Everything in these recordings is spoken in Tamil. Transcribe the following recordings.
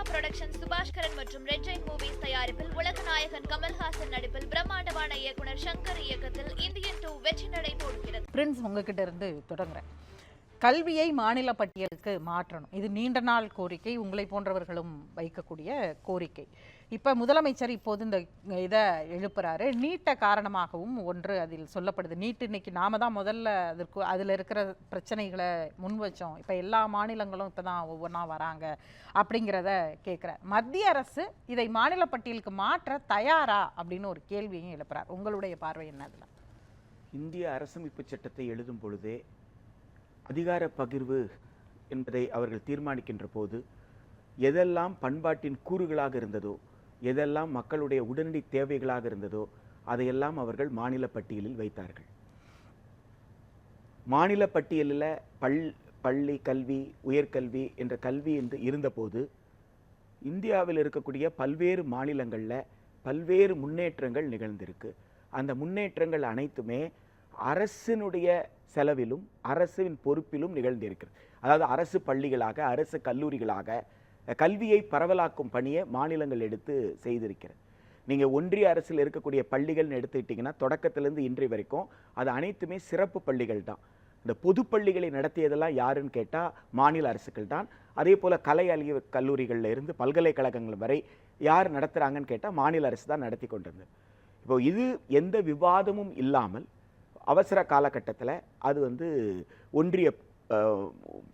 த்ரிஷா புரொடக்ஷன் சுபாஷ்கரன் மற்றும் ரெட் ஜெயின் மூவிஸ் தயாரிப்பில் உலகநாயகன் கமல்ஹாசன் நடிப்பில் பிரம்மாண்டமான இயக்குனர் சங்கர் இயக்கத்தில் இந்தியன் டூ வெற்றி நடை போடுகிறது பிரின்ஸ் உங்ககிட்ட இருந்து தொடங்குறேன். கல்வியை மாநில பட்டியலுக்கு மாற்றணும். இது நீண்ட நாள் கோரிக்கை. உங்களை போன்றவர்களும் வைக்கக்கூடிய கோரிக்கை. இப்போ முதலமைச்சர் இப்போது இந்த இதை எழுப்புறாரு. நீட்டை காரணமாகவும் ஒன்று அதில் சொல்லப்படுது. நீட்டு இன்னைக்கு நாம தான் முதல்ல அதற்கு அதில் இருக்கிற பிரச்சனைகளை முன் வச்சோம். இப்போ எல்லா மாநிலங்களும் இப்போ தான் ஒவ்வொன்றா வராங்க அப்படிங்கிறத கேட்குறார் மத்திய அரசு இதை மாநில பட்டியலுக்கு மாற்ற தயாரா அப்படின்னு ஒரு கேள்வியும் எழுப்புறார். உங்களுடைய பார்வை என்ன அதில்? இந்திய அரசமைப்பு சட்டத்தை எழுதும் பொழுதே அதிகார பகிர்வு என்பதை அவர்கள் தீர்மானிக்கின்ற போது எதெல்லாம் பண்பாட்டின் கூறுகளாக இருந்ததோ எதெல்லாம் மக்களுடைய உடனடி தேவைகளாக இருந்ததோ அதையெல்லாம் அவர்கள் மாநில பட்டியலில் வைத்தார்கள். மாநில பட்டியலில் பள் பள்ளி கல்வி உயர்கல்வி என்ற கல்வி என்று இருந்தபோது இந்தியாவில் இருக்கக்கூடிய பல்வேறு மாநிலங்களில் பல்வேறு முன்னேற்றங்கள் நிகழ்ந்திருக்கு. அந்த முன்னேற்றங்கள் அனைத்துமே அரசினுடைய செலவிலும் அரசின் பொறுப்பிலும் நிகழ்ந்திருக்கிறது. அதாவது அரசு பள்ளிகளாக அரசு கல்லூரிகளாக கல்வியை பரவலாக்கும் பணியை மாநிலங்கள் எடுத்து செய்திருக்கிறது. நீங்கள் ஒன்றிய அரசில் இருக்கக்கூடிய பள்ளிகள்னு எடுத்துக்கிட்டிங்கன்னா தொடக்கத்திலேருந்து இன்றை வரைக்கும் அது அனைத்துமே சிறப்பு பள்ளிகள் தான். இந்த பொது பள்ளிகளை நடத்தியதெல்லாம் யாருன்னு கேட்டால் மாநில அரசுகள் தான். அதே போல் கலை அழிவு கல்லூரிகளில் இருந்து பல்கலைக்கழகங்கள் வரை யார் நடத்துகிறாங்கன்னு கேட்டால் மாநில அரசு தான் நடத்தி கொண்டிருந்தது. இப்போ இது எந்த விவாதமும் இல்லாமல் அவசர காலகட்டத்தில் அது வந்து ஒன்றிய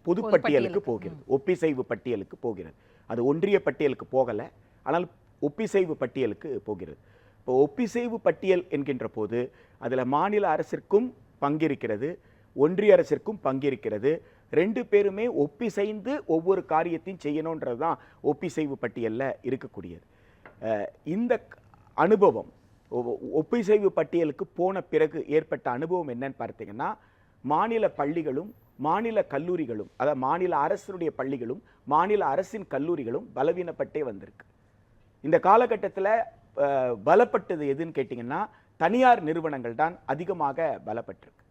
பொதுப்பட்டியலுக்கு போகிறது. ஒப்பிசைவு பட்டியலுக்கு போகிறது. அது ஒன்றிய பட்டியலுக்கு போகலை. ஆனால் ஒப்பிசைவு பட்டியலுக்கு போகிறது. இப்போ ஒப்பிசைவு பட்டியல் என்கின்ற போது அதில் மாநில அரசிற்கும் பங்கிருக்கிறது ஒன்றிய அரசிற்கும் பங்கிருக்கிறது. ரெண்டு பேருமே ஒப்பிசைந்து ஒவ்வொரு காரியத்தையும் செய்யணுன்றது தான் ஒப்பிசைவு பட்டியலில் இருக்கக்கூடியது. இந்த அனுபவம் ஒப்பிசைவு பட்டியலுக்கு போன பிறகு ஏற்பட்ட அனுபவம் என்னன்னு பார்த்தீங்கன்னா மாநில பள்ளிகளும் மாநில கல்லூரிகளும் அதாவது மாநில அரசினுடைய பள்ளிகளும் மாநில அரசின் கல்லூரிகளும் பலவீனப்பட்டே வந்திருக்கு. இந்த காலகட்டத்தில் பலப்பட்டது எதுன்னு கேட்டிங்கன்னா தனியார் நிறுவனங்கள் தான் அதிகமாக பலப்பட்டிருக்கு.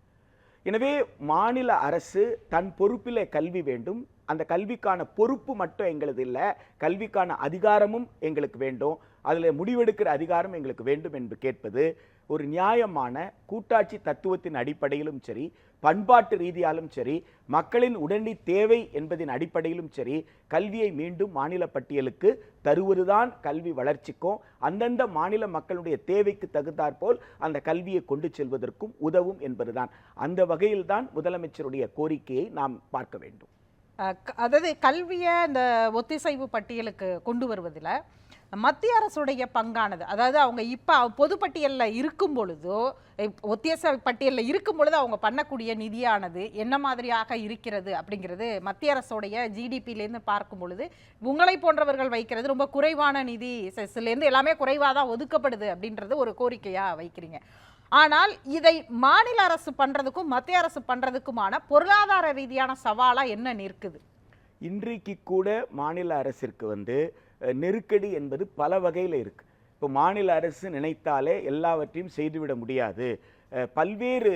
எனவே மாநில அரசு தன் பொறுப்பில் கல்வி வேண்டும். அந்த கல்விக்கான பொறுப்பு மட்டும் எங்களது இல்லை கல்விக்கான அதிகாரமும் எங்களுக்கு வேண்டும். அதில் முடிவெடுக்கிற அதிகாரம் எங்களுக்கு வேண்டும் என்று கேட்பது ஒரு நியாயமான கூட்டாட்சி தத்துவத்தின் அடிப்படையிலும் சரி பண்பாட்டு ரீதியாலும் சரி மக்களின் உடனடி தேவை என்பதின் அடிப்படையிலும் சரி கல்வியை மீண்டும் மாநில பட்டியலுக்கு தருவதுதான் கல்வி வளர்ச்சிக்கும் அந்தந்த மாநில மக்களுடைய தேவைக்கு தகுந்தாற்போல் அந்த கல்வியை கொண்டு செல்வதற்கும் உதவும் என்பதுதான். அந்த வகையில்தான் முதலமைச்சருடைய கோரிக்கையை நாம் பார்க்க வேண்டும். க- அதாவது கல்வியை இந்த ஒத்திசைவு பட்டியலுக்கு கொண்டு வருவதில் மத்திய அரசுடைய பங்கானது. அதாவது அவங்க இப்போ பொதுப்பட்டியலில் இருக்கும் பொழுதோ ஒத்தியச பட்டியலில் இருக்கும் பொழுது அவங்க பண்ணக்கூடிய நிதியானது என்ன மாதிரியாக இருக்கிறது அப்படிங்கிறது மத்திய அரசுடைய ஜிடிபியிலேருந்து பார்க்கும் பொழுது உங்களை போன்றவர்கள் வைக்கிறது ரொம்ப குறைவான நிதி செஸ்லேருந்து எல்லாமே குறைவாக தான் ஒதுக்கப்படுது அப்படின்றது ஒரு கோரிக்கையாக வைக்கிறீங்க. ஆனால் இதை மாநில அரசு பண்ணுறதுக்கும் மத்திய அரசு பண்ணுறதுக்குமான பொருளாதார ரீதியான சவாலாக என்ன நிற்குது? இன்றைக்கு கூட மாநில அரசிற்கு வந்து நெருக்கடி என்பது பல வகையில் இருக்குது இப்போ மாநில அரசு நினைத்தாலே எல்லாவற்றையும் செய்துவிட முடியாது. பல்வேறு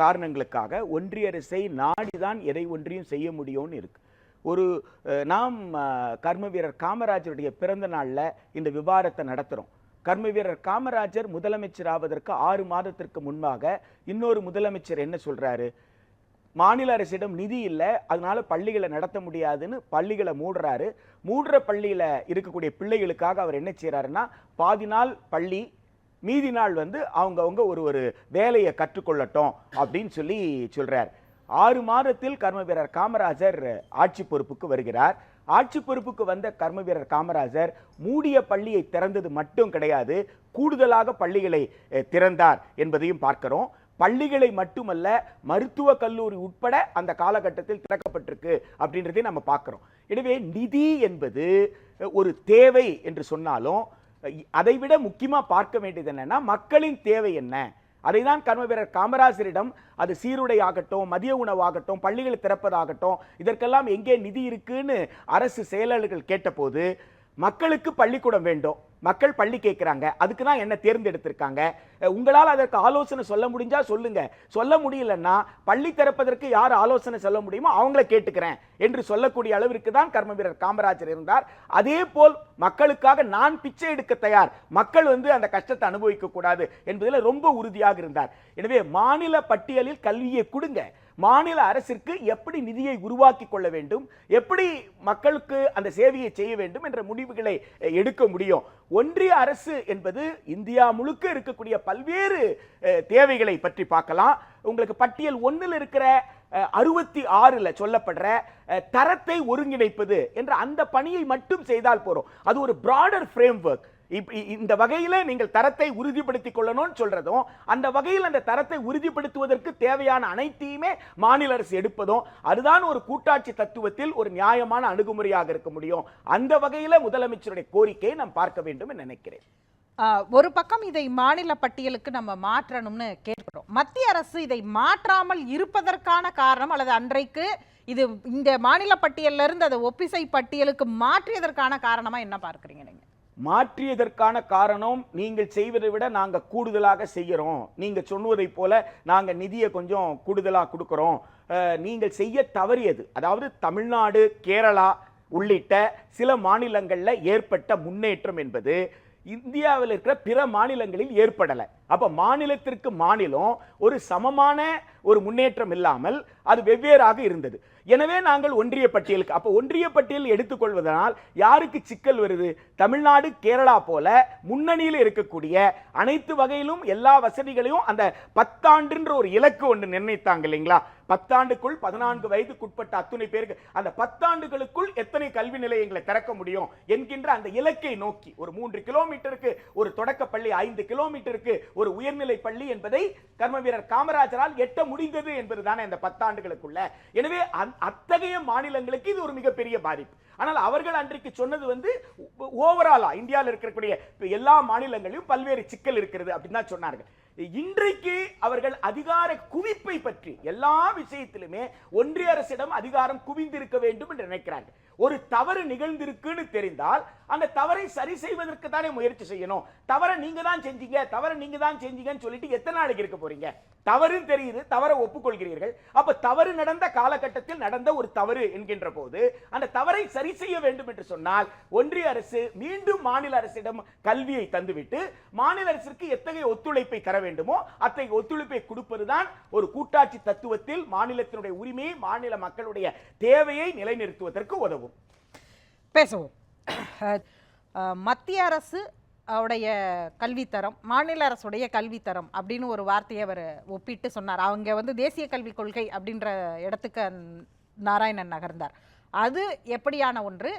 காரணங்களுக்காக ஒன்றிய அரசை நாடிதான் எதை ஒன்றியும் செய்ய முடியும்னு இருக்கு. ஒரு நாம் கர்ம வீரர் காமராஜருடைய பிறந்த நாளில் இந்த விவாதத்தை நடத்துகிறோம் கர்ம வீரர் காமராஜர் முதலமைச்சர் ஆவதற்கு ஆறு மாதத்திற்கு முன்பாக இன்னொரு முதலமைச்சர் என்ன சொல்கிறாரு மாநில அரசிடம் நிதி இல்லை அதனால பள்ளிகளை நடத்த முடியாதுன்னு பள்ளிகளை மூடுறாரு. மூடுற பள்ளியில் இருக்கக்கூடிய பிள்ளைகளுக்காக அவர் என்ன செய்கிறாருன்னா பாதி நாள் பள்ளி மீதி நாள் வந்து அவங்கவுங்க ஒரு ஒரு வேலையை கற்றுக்கொள்ளட்டும் அப்படின்னு சொல்லி சொல்கிறார் ஆறு மாதத்தில் கர்ம வீரர் காமராஜர் ஆட்சி பொறுப்புக்கு வருகிறார். ஆட்சி பொறுப்புக்கு வந்த கர்ம வீரர் காமராஜர் மூடிய பள்ளியை திறந்தது மட்டும் கிடையாது கூடுதலாக பள்ளிகளை திறந்தார் என்பதையும் பார்க்கிறோம். பள்ளிகளை மட்டுமல்ல மருத்துவ கல்லூரி உட்பட அந்த காலகட்டத்தில் திறக்கப்பட்டிருக்கு அப்படின்றதை நம்ம பார்க்குறோம். எனவே நிதி என்பது ஒரு தேவை என்று சொன்னாலும் அதை விட முக்கியமாக பார்க்க வேண்டியது என்னன்னா மக்களின் தேவை என்ன? அதை தான் கர்ம வீரர் காமராஜரிடம் அது சீருடை ஆகட்டும் மதிய உணவாகட்டும் பள்ளிகளை திறப்பதாகட்டும் இதற்கெல்லாம் எங்கே நிதி இருக்குன்னு அரசு செயலாளர்கள் கேட்டபோது மக்களுக்கு பள்ளிக்கூடம் வேண்டும். மக்கள் பள்ளி கேட்குறாங்க அதுக்கு தான் என்ன தேர்ந்தெடுத்திருக்காங்க. உங்களால் அதற்கு ஆலோசனை சொல்ல முடிஞ்சா சொல்லுங்க. சொல்ல முடியலன்னா பள்ளி திறப்பதற்கு யார் ஆலோசனை சொல்ல முடியுமோ அவங்கள கேட்டுக்கிறேன் என்று சொல்லக்கூடிய அளவிற்கு தான் கர்ம வீரர் காமராஜர் இருந்தார். அதே போல் மக்களுக்காக நான் பிச்சை எடுக்க தயார். மக்கள் வந்து அந்த கஷ்டத்தை அனுபவிக்க கூடாது என்பதில் ரொம்ப உறுதியாக இருந்தார். எனவே மாநில பட்டியலில் கல்வியை கொடுங்க. மாநில அரசிற்கு எப்படி நிதியை உருவாக்கி கொள்ள வேண்டும்? எப்படி மக்களுக்கு அந்த சேவையை செய்ய வேண்டும் என்ற முடிவுகளை எடுக்க முடியும்? ஒன்றிய அரசு என்பது இந்தியா முழுக்க இருக்கக்கூடிய பல்வேறு தேவைகளை பற்றி பார்க்கலாம். உங்களுக்கு பட்டியல் ஒன்றில் இருக்கிற அறுபத்தி ஆறில் சொல்லப்படுற தரத்தை ஒருங்கிணைப்பது என்ற அந்த பணியை மட்டும் செய்தால் போகிறோம் அது ஒரு ப்ராடர் ஃப்ரேம் ஒர்க் இந்த வகையில் நீங்கள் தரத்தை உறுதிப்படுத்திக் கொள்ளணும்னு சொல்றதும் அந்த வகையில் அந்த தரத்தை உறுதிப்படுத்துவதற்கு தேவையான அனைத்தையுமே மாநில அரசு எடுப்பதும் அதுதான் ஒரு கூட்டாட்சி தத்துவத்தில் ஒரு நியாயமான அணுகுமுறையாக இருக்க முடியும். அந்த வகையில் முதலமைச்சருடைய கோரிக்கையை நாம் பார்க்க வேண்டும் நினைக்கிறேன். ஒரு பக்கம் இதை மாநில பட்டியலுக்கு நம்ம மாற்றணும்னு கேட்கிறோம். மத்திய அரசு இதை மாற்றாமல் இருப்பதற்கான காரணம் அல்லது அன்றைக்கு இது இந்த மாநில பட்டியலிருந்து அதை ஒப்பிசை பட்டியலுக்கு மாற்றியதற்கான காரணமாக என்ன பார்க்குறீங்க நீங்க? மாற்றியதற்கான காரணம் நீங்கள் செய்வதை விட நாங்கள் கூடுதலாக செய்கிறோம் நீங்கள் சொன்னதைப் போல நாங்கள் நிதியை கொஞ்சம் கூடுதலாக கொடுக்குறோம். நீங்கள் செய்ய தவறியது. அதாவது தமிழ்நாடு கேரளா உள்ளிட்ட சில மாநிலங்களில் ஏற்பட்ட முன்னேற்றம் என்பது இந்தியாவில் இருக்கிற பிற மாநிலங்களில் ஏற்படலை. அப்போ மாநிலத்திற்கு மாநிலம் ஒரு சமமான ஒரு முன்னேற்றம் இல்லாமல் அது வெவ்வேறாக இருந்தது. எனவே நாங்கள் ஒன்றிய பட்டியலுக்கு அப்ப ஒன்றிய பட்டியல் எடுத்துக்கொள்வதனால் யாருக்கு சிக்கல் வருது? தமிழ்நாடு கேரளா போல முன்னணியில் இருக்கக்கூடிய அனைத்து வகையிலும் எல்லா வசதிகளையும் அந்த பத்தாண்டுன்ற ஒரு இலக்கு ஒன்று நிர்ணயித்தாங்க இல்லைங்களா? பத்தாண்டுக்குள் பதினான்கு வயதுக்குட்பட்ட அத்துணை பேருக்கு அந்த பத்தாண்டுகளுக்குள் எத்தனை கல்வி நிலையங்களை திறக்க முடியும் என்கின்ற அந்த இலக்கை நோக்கி ஒரு மூன்று கிலோமீட்டருக்கு ஒரு தொடக்க பள்ளி ஐந்து கிலோமீட்டருக்கு ஒரு உயர்நிலை பள்ளி என்பதை கர்ம வீரர் காமராஜரால் எட்ட முடிந்தது என்பதுதானே அந்த பத்தாண்டுகளுக்குள்ள. எனவே அத்தகைய மாநிலங்களுக்கு இது ஒரு மிகப்பெரிய பாதிப்பு. ஆனால் அவர்கள் அன்றைக்கு சொன்னது வந்து ஓவராலா இந்தியாவில் இருக்கக்கூடிய எல்லா மாநிலங்களிலும் பல்வேறு சிக்கல் இருக்கிறது அப்படின்னு தான் சொன்னார்கள். இன்றைக்கு அவர்கள் அதிகார குவிப்பை பற்றி எல்லா விஷயத்திலுமே ஒன்றிய அரசிடம் அதிகாரம் குவிந்திருக்க வேண்டும் என்று நினைக்கிறார்கள். ஒரு தவறு நிகழ்ந்திருக்குன்னு தெரிந்தால் அந்த தவறை சரி செய்வதற்கு தானே முயற்சி செய்யணும். தவறை நீங்க தான் செஞ்சீங்க தவறை நீங்க தான் செஞ்சீங்கன்னு சொல்லிட்டு எத்தனை நாளைக்கு இருக்க போறீங்க? தவறுன்னு தெரியுது தவறை ஒப்புக்கொள்கிறீர்கள். அப்ப தவறு நடந்த காலகட்டத்தில் நடந்த ஒரு தவறு என்கின்ற போது அந்த தவறை சரி செய்ய வேண்டும் என்று சொன்னால் ஒன்றிய அரசு மீண்டும் மாநில அரசிடம் கல்வியை தந்துவிட்டு மாநில அரசிற்கு எத்தகைய ஒத்துழைப்பை தர வேண்டுமோ அத்தகைய ஒத்துழைப்பை கொடுப்பதுதான் ஒரு கூட்டாட்சி தத்துவத்தில் மாநிலத்தினுடைய உரிமையை மாநில மக்களுடைய தேவையை நிலைநிறுத்துவதற்கு உதவும். பேசுவோம். மத்திய அரசு உடைய கல்வித்தரம் மாநில அரசுடைய கல்வித்தரம் அப்படின்னு ஒரு வார்த்தையை அவர் ஒப்பிட்டு சொன்னார். அவங்க வந்து தேசிய கல்விக் கொள்கை அப்படின்ற இடத்துக்கு நாராயணன் நகர்ந்தார். அது எப்படியான ஒன்று?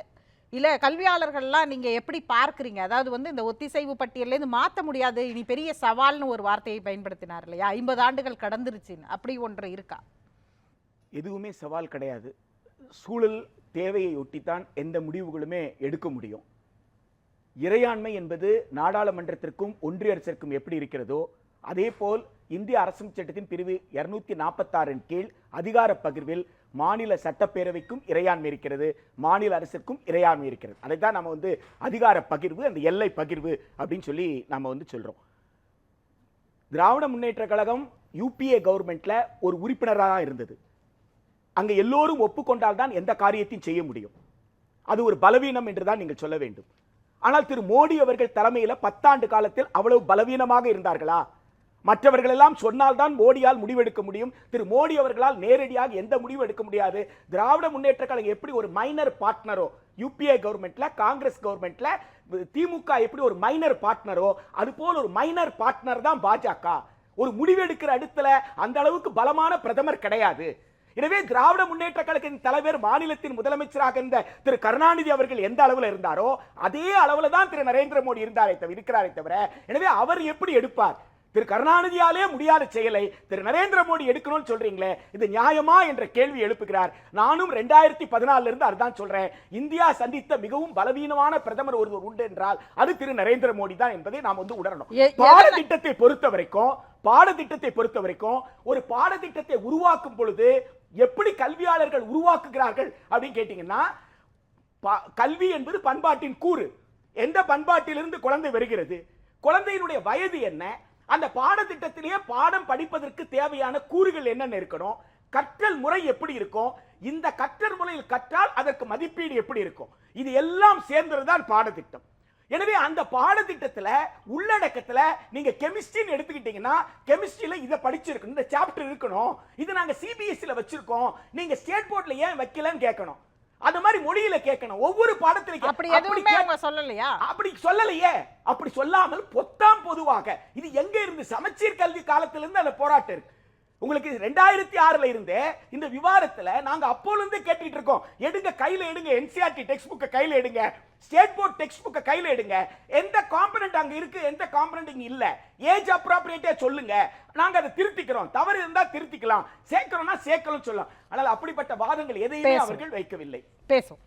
இல்லை கல்வியாளர்கள்லாம் நீங்கள் எப்படி பார்க்குறீங்க? அதாவது வந்து இந்த ஒத்திசைவு பட்டியலேருந்து மாற்ற முடியாது இனி பெரிய சவால்னு ஒரு வார்த்தையை பயன்படுத்தினார் இல்லையா? ஐம்பது ஆண்டுகள் கடந்துருச்சுன்னு. அப்படி ஒன்று இருக்கா? எதுவுமே சவால் கிடையாது. சூழல் தேவையை ஒட்டித்தான் எந்த முடிவுகளுமே எடுக்க முடியும். இறையாண்மை என்பது நாடாளுமன்றத்திற்கும் ஒன்றிய அரசிற்கும் எப்படி இருக்கிறதோ அதே போல் இந்திய அரசியல் சட்டத்தின் பிரிவு இருநூத்தி நாற்பத்தாறின் கீழ் அதிகார பகிர்வில் மாநில சட்டப்பேரவைக்கும் இறையாண்மை இருக்கிறது மாநில அரசிற்கும் இறையாண்மை இருக்கிறது. அதை தான் நம்ம வந்து அதிகார பகிர்வு அந்த எல்லை பகிர்வு அப்படின்னு சொல்லி நம்ம வந்து சொல்கிறோம் திராவிட முன்னேற்ற கழகம் யூபிஏ கவர்மெண்ட்ல ஒரு உறுப்பினராக இருந்தது. அங்க எல்லோரும் ஒப்புக்கொண்டால் தான் எந்த காரியத்தையும் செய்ய முடியும். அது ஒரு பலவீனம் என்று தான் நீங்கள் சொல்ல வேண்டும். ஆனால் திரு மோடி அவர்கள் தலைமையில பத்தாண்டு காலத்தில் அவ்வளவு பலவீனமாக இருந்தார்களா? மற்றவர்கள் எல்லாம் சொன்னால்தான் மோடியால் முடிவெடுக்க முடியும். திரு மோடி அவர்களால் நேரடியாக எந்த முடிவும் எடுக்க முடியாது. திராவிட முன்னேற்ற கழகம் எப்படி ஒரு மைனர் பார்ட்னரோ யூபிஏ கவர்மெண்ட்ல காங்கிரஸ் கவர்மெண்ட்ல திமுக எப்படி ஒரு மைனர் பார்ட்னரோ அது போல் ஒரு மைனர் பார்ட்னர் தான் பாஜக. ஒரு முடிவெடுக்கிற இடத்துல அந்த அளவுக்கு பலமான பிரதமர் கிடையாது. எனவே திராவிட முன்னேற்ற கழகத்தின் தலைவர் மாநிலத்தின் முதலமைச்சராக இருந்த திரு கருணாநிதி அவர்கள் எந்த அளவுல இருந்தாரோ அதே அளவுல தான் திரு நரேந்திர மோடி இருந்தாரே தவிர இருக்கிறாரே தவிர எனவே அவர் எப்படி எடுப்பார்? திரு கருணாநிதியாலே முடியாத செயலை திரு நரேந்திர மோடி எடுக்கணும்னு சொல்றீங்களே இது நியாயமா என்ற கேள்வி எழுப்புகிறார். நானும் ரெண்டாயிரத்தி பதினாலுல இருந்து அதுதான் சொல்றேன். இந்தியா சந்தித்த மிகவும் பலவீனமான பிரதமர் ஒருவர் உண்டு என்றால் அது திரு நரேந்திர மோடி தான் என்பதை நாம் வந்து உணரணும். பாடத்திட்டத்தை பொறுத்த வரைக்கும் பாடத்திட்டத்தை பொறுத்த வரைக்கும் ஒரு பாடத்திட்டத்தை உருவாக்கும் பொழுது எப்படி கல்வியாளர்கள் உருவாக்குகிறார்கள் அப்படின்னு கேட்டீங்கன்னா கல்வி என்பது பண்பாட்டின் கூறு. எந்த பண்பாட்டிலிருந்து குழந்தை வருகிறது? குழந்தையினுடைய வயது என்ன? அந்த பாடத்திட்டத்திலேயே பாடம் படிப்பதற்கு தேவையான கூறுகள் என்னென்ன இருக்கணும்? கற்றல் முறை எப்படி இருக்கும்? இந்த கற்றல் முறையில் கற்றால் அதற்கு மதிப்பீடு எப்படி இருக்கும்? இது எல்லாம் சேர்ந்தது தான் பாடத்திட்டம். எனவே அந்த பாடத்திட்டத்துல உள்ளடக்கத்துல நீங்க கெமிஸ்ட்ரின்னு எடுத்துக்கிட்டீங்கன்னா கெமிஸ்ட்ரியில இதை படிச்சிருக்கணும். இந்த சாப்டர் இருக்கணும். இது நாங்க சிபிஎஸ்சில வச்சிருக்கோம். நீங்க ஸ்டேட் போர்ட்ல ஏன் வைக்கலன்னு கேட்கணும். அது மாதிரி மொழியில கேட்கணும். ஒவ்வொரு பாடத்திலும் கே- அப்படி எதுவுமே அவங்க சொல்லலையா? அப்படி சொல்லலையே. அப்படி சொல்லாமல் பொத்தாம் பொதுவாக இது எங்க இருந்து சமச்சீர் கல்வி காலத்திலிருந்து அந்த போராட்டம் இருக்கு. உங்களுக்கு ரெண்டாயிரத்தி ஆறுல இருந்தே இந்த விவாதத்துல நாங்க அப்போல இருந்தே கேட்டுட்டு இருக்கோம். எடுங்க கையில எடுங்க என்சிஆர்டி டெக்ஸ்ட் புக்கை கையில எடுங்க. ஸ்டேட் போர்ட் டெக்ஸ்ட் புக்கை கையில எடுங்க. எந்த காம்பனன்ட் அங்க இருக்கு எந்த காம்பனன்ட் இங்க இல்ல. ஏஜ் அப்ராப்ரியேட்டா சொல்லுங்க. நாங்க அதை திருத்திக்கிறோம். தவறு இருந்தா திருத்திக்கலாம். சேர்க்கிறோம்னா சேர்க்கலாம் சொல்லலாம். ஆனால் அப்படிப்பட்ட வாதங்கள் எதையுமே. அவர்கள் வைக்கவில்லை. பேசும்